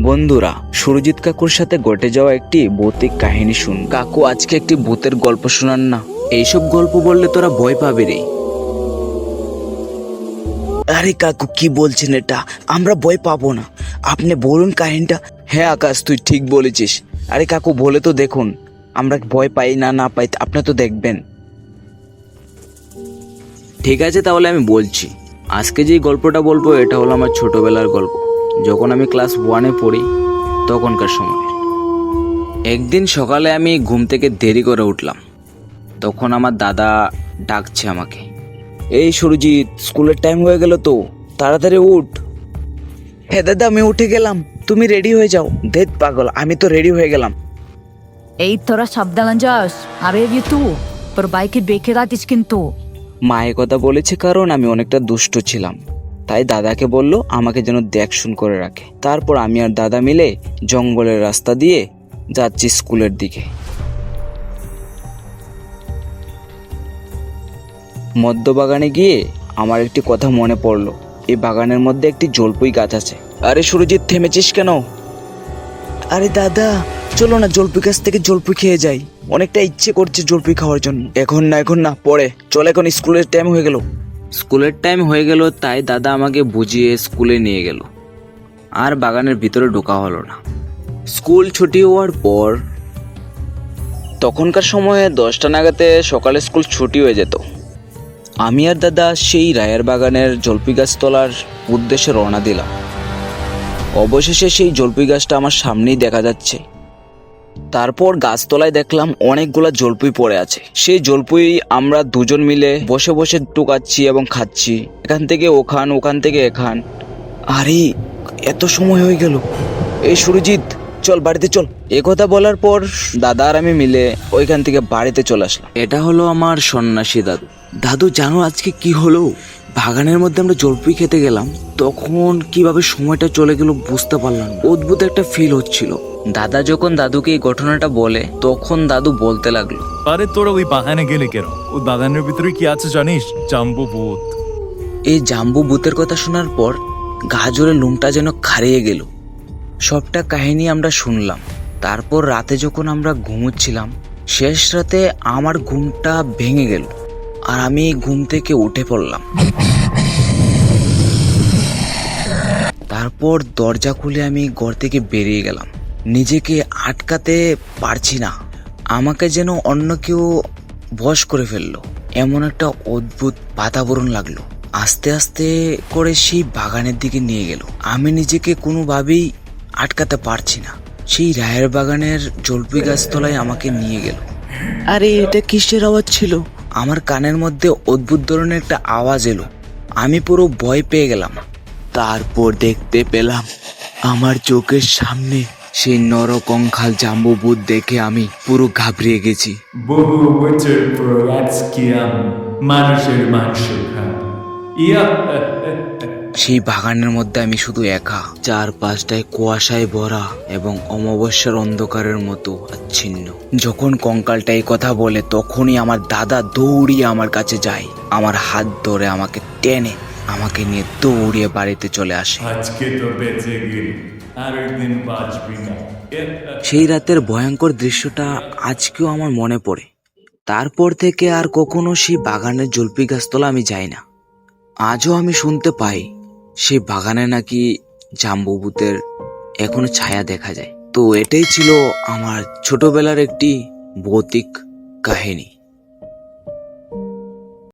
বন্ধুরা, সুরজিৎ কাকুর সাথে ঘটে যাওয়া একটি ভৌতিক কাহিনী শুন। কাকু, আজকে একটি ভূতের গল্প শোনান না। এইসব গল্প বললে তোরা ভয় পাবে রে। আরে কাকু, কি বলছেন এটা? আমরা ভয় পাবো না। আপনি বলুন কাহিনীটা। হ্যাঁ আকাশ, তুই ঠিক বলেছিস। আরে কাকু, বলে তো দেখুন। আমরা ভয় পাই না না পাই, আপনি তো দেখবেন। ঠিক আছে, তাহলে আমি বলছি। আজকে যে গল্পটা বলব, এটা হলো আমার ছোটবেলার গল্প। যখন আমি ক্লাস ওয়ানে পড়ি তখনকার সময়। একদিন সকালে আমি ঘুম থেকে দেরি করে উঠলাম। তখন আমার দাদা ডাকছে আমাকে। এই সুরজিৎ স্কুলের টাইম হয়ে গেল তো তাড়াতাড়ি উঠ। হ্যাঁ দাদা আমি উঠে গেলাম। তুমি রেডি হয়ে যাও। দেখ পাগল আমি তো রেডি হয়ে গেলাম। এই তোরা সাবধান যাস। আরে তু তোর বাইকে বেঁকে রাখিস কিন্তু। মায়ের কথা বলেছে কারণ আমি অনেকটা দুষ্ট ছিলাম। তাই দাদাকে বলল, আমাকে যেন দেখশুন করে রাখে। তারপর আমি আর দাদা মিলে জঙ্গলের রাস্তা দিয়ে যাচ্ছি স্কুলের দিকে। মধ্য বাগানে গিয়ে আমার একটি কথা মনে পড়ল। এই বাগানের মধ্যে একটি জলপুই গাছ আছে। আরে সুরজিৎ, থেমেছিস কেন? আরে দাদা, চলো না, জলপুই গাছ থেকে জলপুই খেয়ে যাই। অনেকটা ইচ্ছে করছে জলপুই খাওয়ার জন্য। এখন না এখন না, পরে। চল, এখন স্কুলের টাইম হয়ে গেল। স্কুলের টাইম হয়ে গেল, তাই দাদা আমাকে বুঝিয়ে স্কুলে নিয়ে গেল। আর বাগানের ভিতরে ঢোকা হলো না। স্কুল ছুটি হওয়ার পর তখনকার সময়ে দশটা নাগাতে সকালে স্কুল ছুটি হয়ে যেত। আমি আর দাদা সেই রায়ের বাগানের জলপি গাছ তোলার উদ্দেশ্যে রওনা দিলাম। অবশেষে সেই জলপি গাছটা আমার সামনেই দেখা যাচ্ছে। তারপর গাছতলায় দেখলাম অনেকগুলা জলপুই পড়ে আছে। সেই জলপুই আমরা দুজন মিলে বসে বসে টুকাচ্ছি এবং খাচ্ছি। এখান থেকে ওখান ওখান থেকে এখান। আরে, এত সময় হয়ে গেল। এই সুরজিৎ, চল বাড়িতে চল। এ কথা বলার পর দাদা আর আমি মিলে ওইখান থেকে বাড়িতে চলে আসলাম। এটা হলো আমার সন্ন্যাসী দাদু। দাদু, জানো আজকে কি হলো? বাগানের মধ্যে আমরা জলপুই খেতে গেলাম তখন কীভাবে সময়টা চলে গেল বুঝতে পারলাম না। অদ্ভুত একটা ফিল হচ্ছিল। দাদা যখন দাদুকে এই ঘটনাটা বলে তখন দাদু বলতে লাগল আরে তোরা ওই বাগানে গেলে কেন? ওই বাগানের ভিতরে কি আছে জানিস? জাম্বু ভূত। এই জাম্বু ভূতের কথা শোনার পর গাজরের জোরে লুমটা যেন খারিয়ে গেল। সবটা কাহিনী আমরা শুনলাম। তারপর রাতে যখন আমরা ঘুমোচ্ছিলাম শেষ রাতে আমার ঘুমটা ভেঙে গেল। আর আমি ঘুম থেকে উঠে পড়লাম। তারপর দরজা খুলে আমি ঘর থেকে বেরিয়ে গেলাম। নিজেকে আটকাতে পারছি না। আমাকে যেন অন্য কেউ বস করে ফেলল। এমন একটা অদ্ভুত বাতাবরণ লাগল। আস্তে আস্তে করে সেই বাগানের দিকে নিয়ে গেল। আমি নিজেকে কোনোভাবেই আটকাতে পারছি না। সেই রায়ের বাগানের জলপি গাছতলায় আমাকে নিয়ে গেল। আরে, এটা কিসের আওয়াজ ছিল? আমার কানের মধ্যে অদ্ভুত ধরনের একটা আওয়াজ এলো। আমি পুরো ভয় পেয়ে গেলাম। তারপর দেখতে পেলাম, আমার চোখের সামনে সেই নরকঙ্খাল জাম্বুবুত দেখে আমি পুরো ঘাবড়িয়ে গেছি। বহু বছর পর আজকে মানুষের মাংস ইয়া সেই বাগানের মধ্যে আমি শুধু একা। চার পাঁচটায় কুয়াশায় ভরা এবং অমাবস্যার অন্ধকারের মতো আচ্ছিন্ন। যখন কঙ্কালটা এই কথা বলে তখনই আমার দাদা দৌড়িয়ে আমার কাছে যায়। আমার হাত ধরে আমাকে টেনে আমাকে নিয়ে দৌড়িয়ে বাড়িতে চলে আসে। আজকে তো বেঁচে গেল আর একদিন বাঁচবি না। সেই রাতের ভয়ঙ্কর দৃশ্যটা আজকেও আমার মনে পড়ে। তারপর থেকে আর কখনো সেই বাগানের জলপি গাছতলা আমি যাই না। আজও আমি শুনতে পাই সেই বাগানে নাকি জাম্বুবুতের এখনও ছায়া দেখা যায়। তো এটাই ছিল আমার ছোটবেলার একটি ভৌতিক কাহিনী।